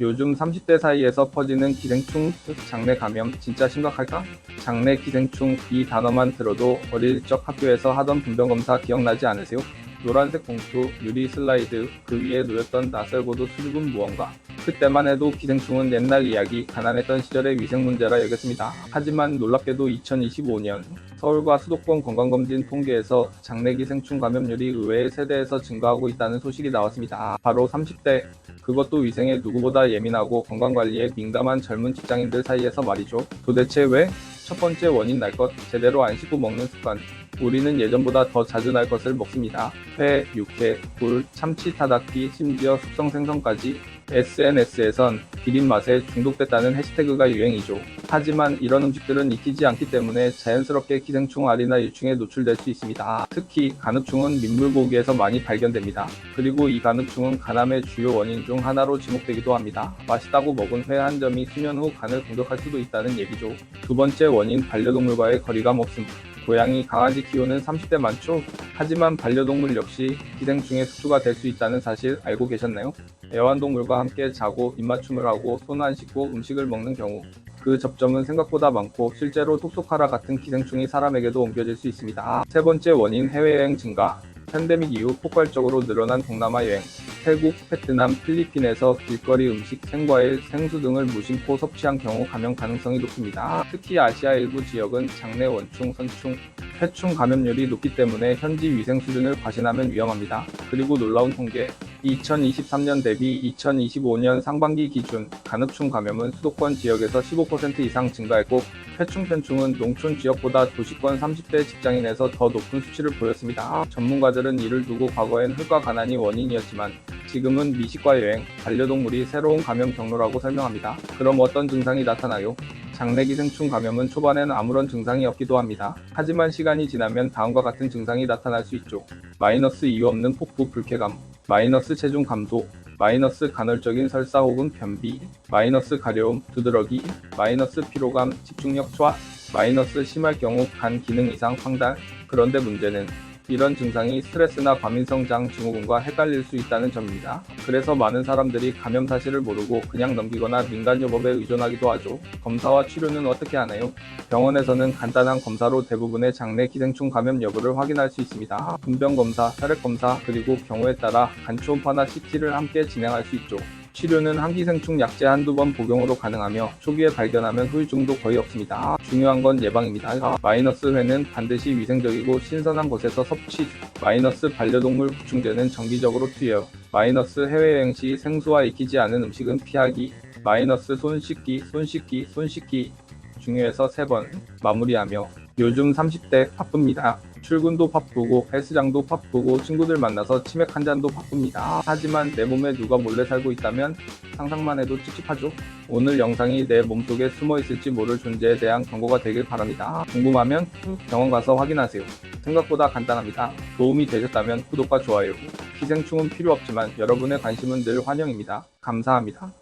요즘 30대 사이에서 퍼지는 기생충 장내 감염 진짜 심각할까? 장내 기생충 이 단어만 들어도 어릴 적 학교에서 하던 분변 검사 기억나지 않으세요? 노란색 봉투, 유리 슬라이드, 그 위에 놓였던 낯설고도 수줍은 무언가. 그때만 해도 기생충은 옛날 이야기, 가난했던 시절의 위생 문제라 여겼습니다. 하지만 놀랍게도 2025년 서울과 수도권 건강검진 통계에서 장내 기생충 감염률이 의외의 세대에서 증가하고 있다는 소식이 나왔습니다. 바로 30대, 그것도 위생에 누구보다 예민하고 건강관리에 민감한 젊은 직장인들 사이에서 말이죠. 도대체 왜? 첫 번째 원인 날 것, 제대로 안 씻고 먹는 습관. 우리는 예전보다 더 자주 날 것을 먹습니다. 회, 육회, 굴, 참치 타닥기, 심지어 숙성 생선까지 SNS에선 비린 맛에 중독됐다는 해시태그가 유행이죠. 하지만 이런 음식들은 익히지 않기 때문에 자연스럽게 기생충 알이나 유충에 노출될 수 있습니다. 특히 간흡충은 민물고기에서 많이 발견됩니다. 그리고 이 간흡충은 간암의 주요 원인 중 하나로 지목되기도 합니다. 맛있다고 먹은 회 한 점이 수년 후 간을 공격할 수도 있다는 얘기죠. 두 번째 원인 반려동물과의 거리감 없음. 고양이, 강아지 키우는 30대 많죠? 하지만 반려동물 역시 기생충의 숙주가 될 수 있다는 사실 알고 계셨나요? 애완동물과 함께 자고 입맞춤을 하고 손 안 씻고 음식을 먹는 경우 그 접점은 생각보다 많고 실제로 톡소카라 같은 기생충이 사람에게도 옮겨질 수 있습니다. 세 번째 원인 해외여행 증가 팬데믹 이후 폭발적으로 늘어난 동남아 여행 태국, 베트남, 필리핀에서 길거리 음식, 생과일, 생수 등을 무심코 섭취한 경우 감염 가능성이 높습니다. 특히 아시아 일부 지역은 장내 원충, 선충, 폐충 감염률이 높기 때문에 현지 위생 수준을 과신하면 위험합니다. 그리고 놀라운 통계 2023년 대비 2025년 상반기 기준 간흡충 감염은 수도권 지역에서 15% 이상 증가했고 폐충 편충은 농촌 지역보다 도시권 30대 직장인에서 더 높은 수치를 보였습니다. 전문가들은 이를 두고 과거엔 흙과 가난이 원인이었지만 지금은 미식과 여행, 반려동물이 새로운 감염 경로라고 설명합니다. 그럼 어떤 증상이 나타나요? 장내기생충 감염은 초반엔 아무런 증상이 없기도 합니다. 하지만 시간이 지나면 다음과 같은 증상이 나타날 수 있죠. 마이너스 이유 없는 폭부 불쾌감, 마이너스 체중 감소, 마이너스 간헐적인 설사 혹은 변비, 마이너스 가려움, 두드러기, 마이너스 피로감, 집중력 저하, 마이너스 심할 경우 간 기능 이상 황달. 그런데 문제는 이런 증상이 스트레스나 과민성 장 증후군과 헷갈릴 수 있다는 점입니다. 그래서 많은 사람들이 감염 사실을 모르고 그냥 넘기거나 민간요법에 의존하기도 하죠. 검사와 치료는 어떻게 하나요? 병원에서는 간단한 검사로 대부분의 장내 기생충 감염 여부를 확인할 수 있습니다. 분변 검사, 혈액 검사, 그리고 경우에 따라 간 초음파나 CT를 함께 진행할 수 있죠. 치료는 항기생충 약제 한두 번 복용으로 가능하며 초기에 발견하면 후유증도 거의 없습니다. 중요한 건 예방입니다. 마이너스 회는 반드시 위생적이고 신선한 곳에서 섭취. 마이너스 반려동물 구충제는 정기적으로 투여. 마이너스 해외여행 시 생수와 익히지 않은 음식은 피하기. 마이너스 손 씻기, 손 씻기, 손 씻기. 중요해서 세번 마무리하며 요즘 30대 바쁩니다. 출근도 바쁘고 헬스장도 바쁘고 친구들 만나서 치맥 한 잔도 바쁩니다. 하지만 내 몸에 누가 몰래 살고 있다면 상상만 해도 찝찝하죠. 오늘 영상이 내 몸속에 숨어 있을지 모를 존재에 대한 경고가 되길 바랍니다. 궁금하면 병원 가서 확인하세요. 생각보다 간단합니다. 도움이 되셨다면 구독과 좋아요. 기생충은 필요 없지만 여러분의 관심은 늘 환영입니다. 감사합니다.